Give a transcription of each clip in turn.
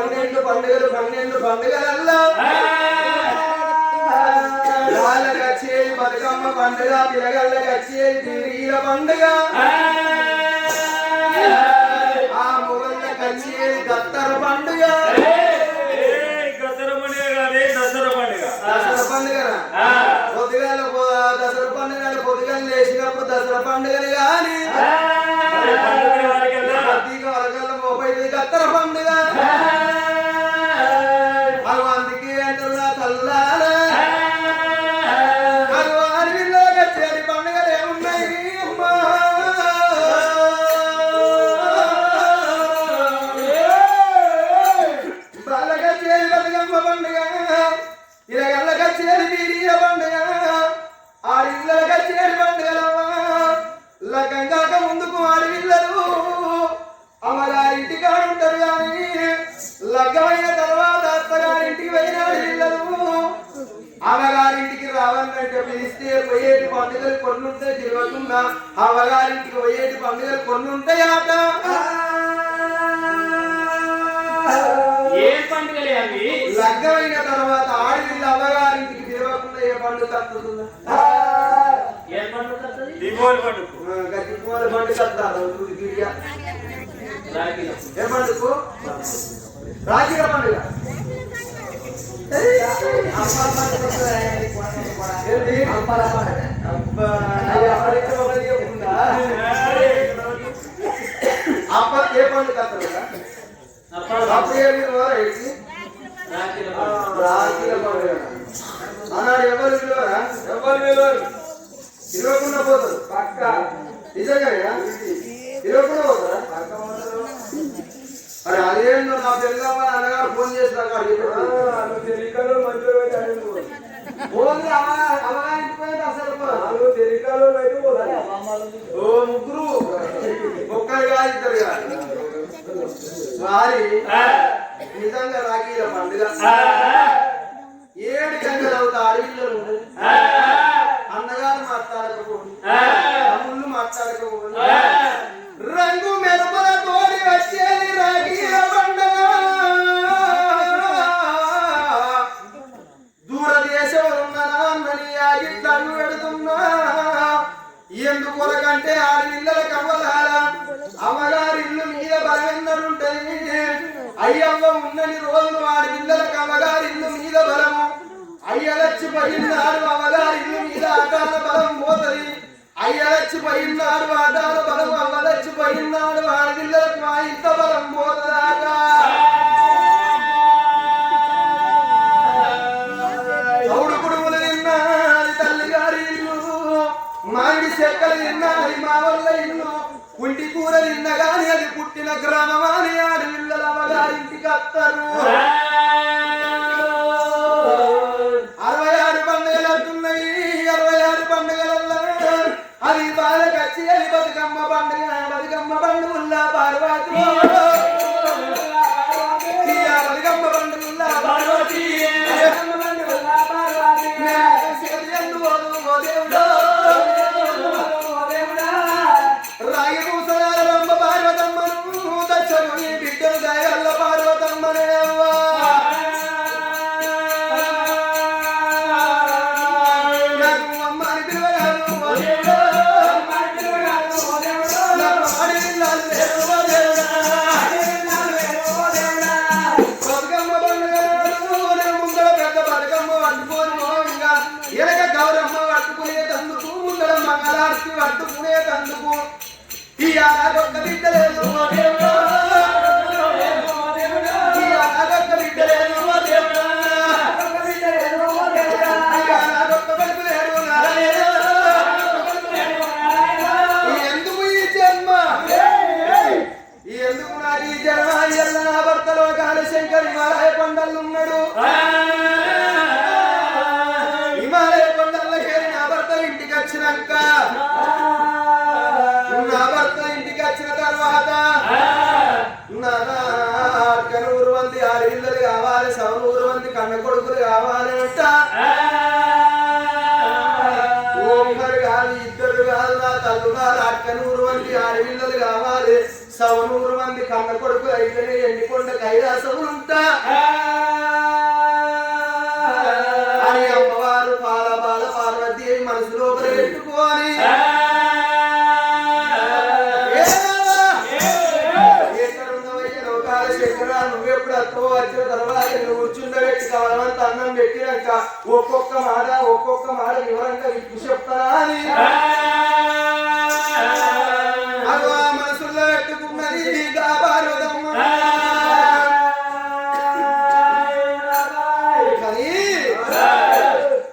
పన్నెండు పండుగలు పన్నెండు పండుగలల్లా. వాళ్ళకి వచ్చేది బతుకమ్మ పండుగ పిల్లగాళ్ళకి వచ్చేది తిరిగిల పండుగ. ఆ మొగళ్ళకి వచ్చేది దత్తర పండుగ. దసరా పండుగ దసరా పండుగ దసరా పండుగ పొద్దుగాల దసరా పండుగ పొద్దుగాల లేచినప్పుడు దసరా పండుగలు కానీ ముందుకు ఆడవిల్లలు అమ్మగారింటి కాడుంటారు కానీ లగ్గమైన తర్వాత అత్తగారింటికి పోయిన ఆడవిల్లలు అమ్మగారింటికి రావాలంటే పిలిస్తే పోయేటి పండుగలు కొన్ని ఉంటాయి తిరగకుండా అమ్మగారింటికి పోయేటి పండుగలు కొన్ని ఉంటాయి ఆట. ఏ పండుగలే అవి? లగ్గమైన తర్వాత ఆడవిల్ల అమ్మగారింటికి తిరగకుండా ఏ పండుగ తప్పుతుందా? ఏ పండుగ? దీపావళి పండుగ. పూల పండుగ. ఏ పండుగ రాజకీయ పండుగ. ఒకటి చెప్పుకుందా? అప్ప ఏ పండుగ అప్పుడు ఏ పండుగ. రాజకీయ పండుగ. అన్నాడు ఎవరు విలువరా? ఎవరు విలువరు? ఇరవకుండా పోతారు. పక్క. నిజంగా ఇరవకుండా పోతారా? పోతారు అరే అదేందో నా పెళ్ళమ్మ అన్నగారు ఫోన్ చేసినాక ఫోన్ అవగాయించిపోయింది అసలు. ఓ ముగ్గురు. ఒక్కరు కాదు ఇద్దరు కాదు. వారి ఆ, నిజంగా రాఖీల పండుగ. ఏడు గంటలు అవుతా అడవిలో ఉండదు ఆ, తమ్ముళ్ళు మాట్లాడకపోదు అయ్యలచ్చి పడినాడు అకాల బలం అమ్మలచ్చి పడినాడు ఆడపిల్లలకు మా ఇంత బలం పోతదాకా చౌడు కుడుములు తిన్నాది తల్లిగారి ఇల్లు మామిడి చెక్కలు మా వల్ల ఇల్లు కుంటి కూర తిన్న గాని అది పుట్టిన గ్రామమాని ఆడి పిల్లల వస్తారు కన్న కొడుకులు కావాలంట ఒకరు కాదు ఇద్దరు కాదు నా తల్లు అక్క నూరు మంది ఆడపిల్లలు కావాలి. సవ నూరు మంది కన్న కొడుకులు అయితేనే ఎండికొండ కైలాసం ఉంటా. తర్వాత నువ్వు కూర్చుండబెట్టి కావాలంత అన్నం పెట్టినాక ఒక్కొక్క మాట ఒక్కొక్క మాట వివరంగా విప్పి చెప్తానా అని. మనసులో పెట్టుకున్నది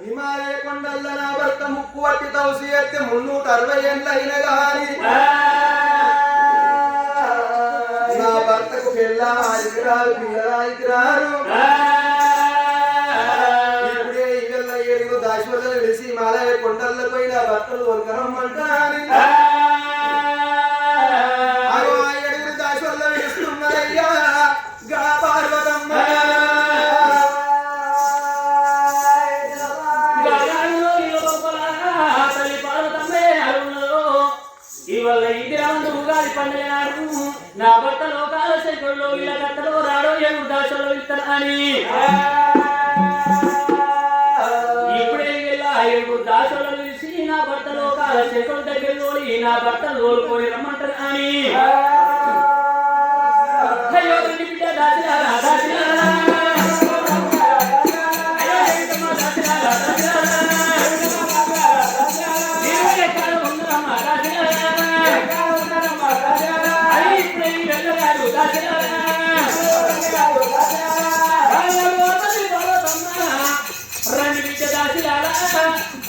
హిమాలయ కొండల్లో నా భర్త ముక్కు పట్టి తౌసి ఎత్తే మున్నూట అరవై ఏళ్ళు అయిన కానీ పిల్ల ఆడికి రారు పిల్లలాడికి రారు ఇప్పుడే ఇవల్ల ఏడుగురు దాశవల్ల వెలిసి కొండల్లో భర్తలు శంకరులో ఇలా రాడో ఏ ఉద్దాసంలో ఇస్తాను అని ఇప్పుడే వెళ్ళా ఏడు దాసలో నిలిచి నా భర్త లోకాల దగ్గరలో నా భర్త లోలుకొని రమ్మంటారు అని అయ్యో తండ్రి బిడ్డ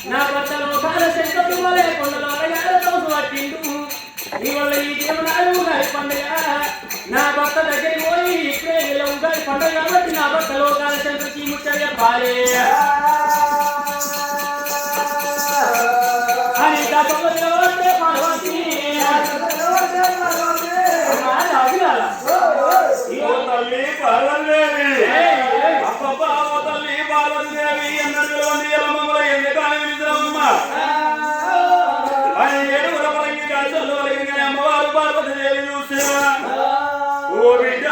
నా భర్త లోకాల శంకరులు వలె కొండలో అడగాల తోసు పట్టిండు. ఇవాళ ఈ దేవునాడు ఉగాది పండుగ. నా భర్త దగ్గరికి పోయి ఇప్పుడే వీళ్ళ ఉగాది పండుగ కాబట్టి నా భర్త లోకాల శంకరికి ముచ్చట చెప్పాలి. అని రాజులాల. ఓ తల్లి పార్వతీదేవి. ఓ తల్లి పార్వతీదేవి ఎన్నడూ వండి అమ్మవారు పార్వతీదేవి చూసేవా? ఓ బిడ్డ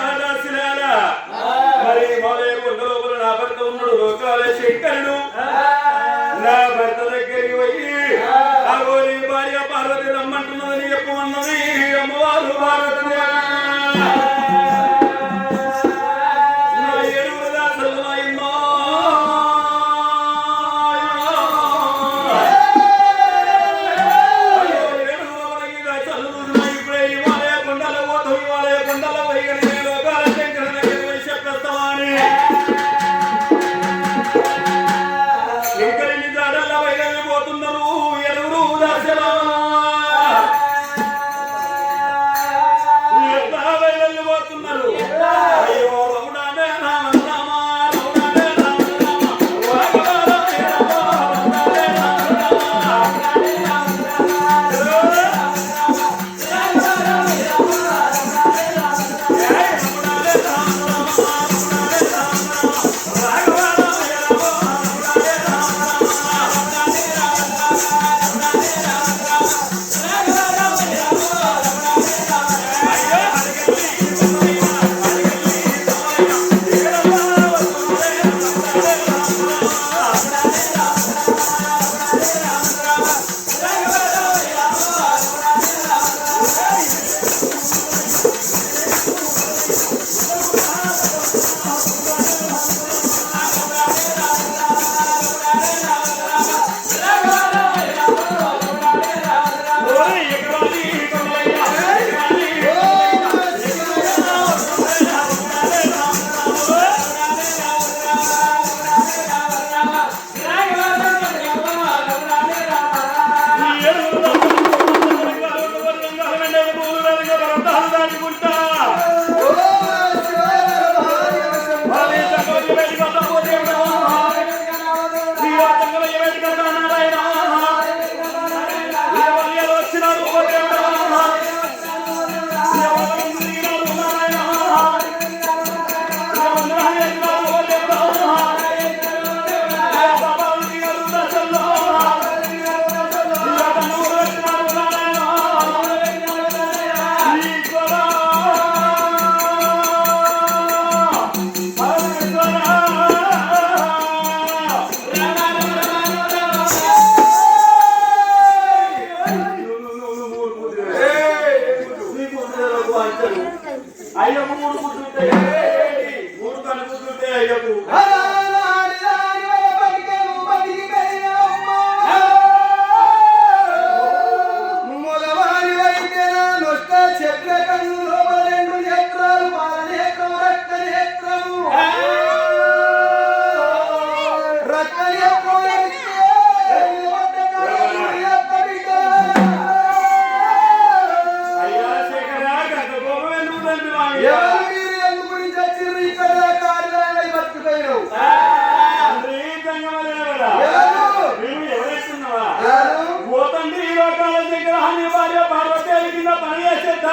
మరి మొదలే కొండ లోపల నా భర్త ఉన్నాడు లోకాల శంకరుడు నా భర్త దగ్గరికి పోయి అగో భార్య పార్వతి రమ్మంటున్నదని చెప్పమన్నది అమ్మవారు పార్వతీదేవి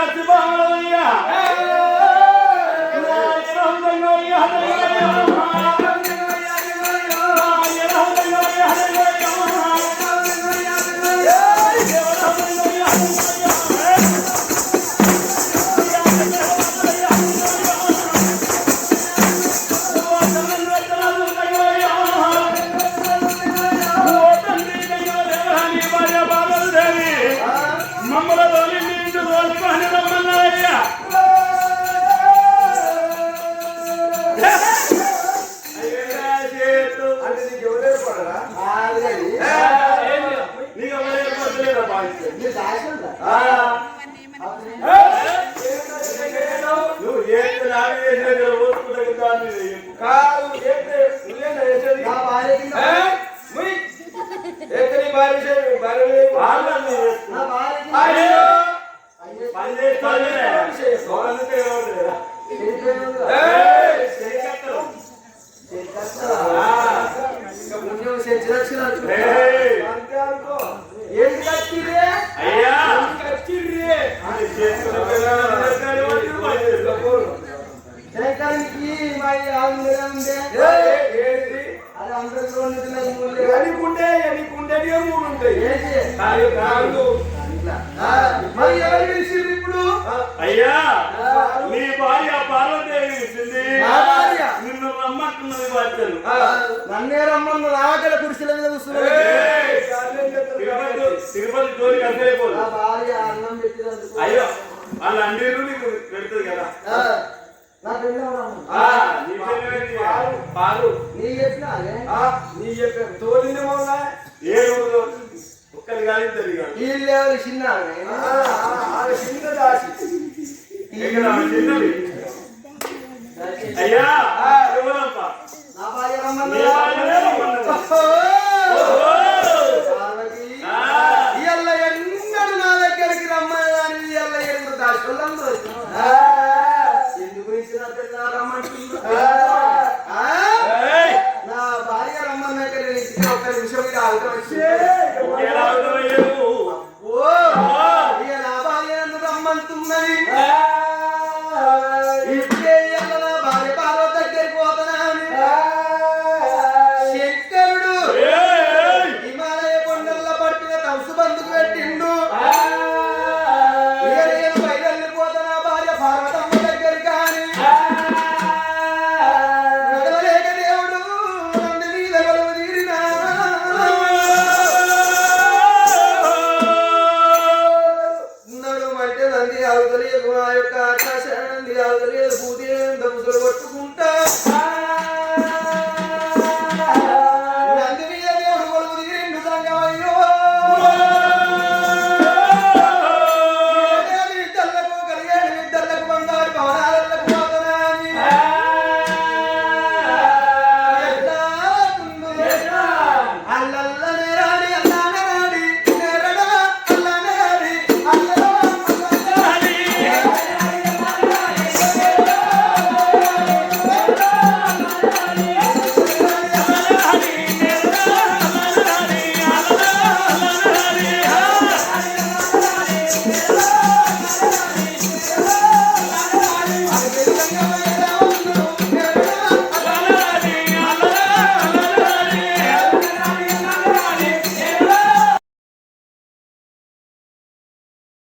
تبارك وياها إيه. لا يسلمك وياها అంటున్నది బాధ్యతలు నన్నే రమ్మన్న ఆకలి కుర్చీల మీద కూర్చున్నాడు. తిరుపతి జోలికి అంతైపోదు భార్య అన్నం పెట్టింది అయ్యో వాళ్ళ అండీరు నీకు పెడుతుంది కదా? పాలు నీ చెప్పిన నీ చెప్పిన తోలింది మొన్న ఏ రోజు ఒక్కరి కానీ ఇద్దరు వీళ్ళు ఎవరు చిన్న చిన్న దాచి అయ్యా! Ramana. పూజ పట్టుకుంటా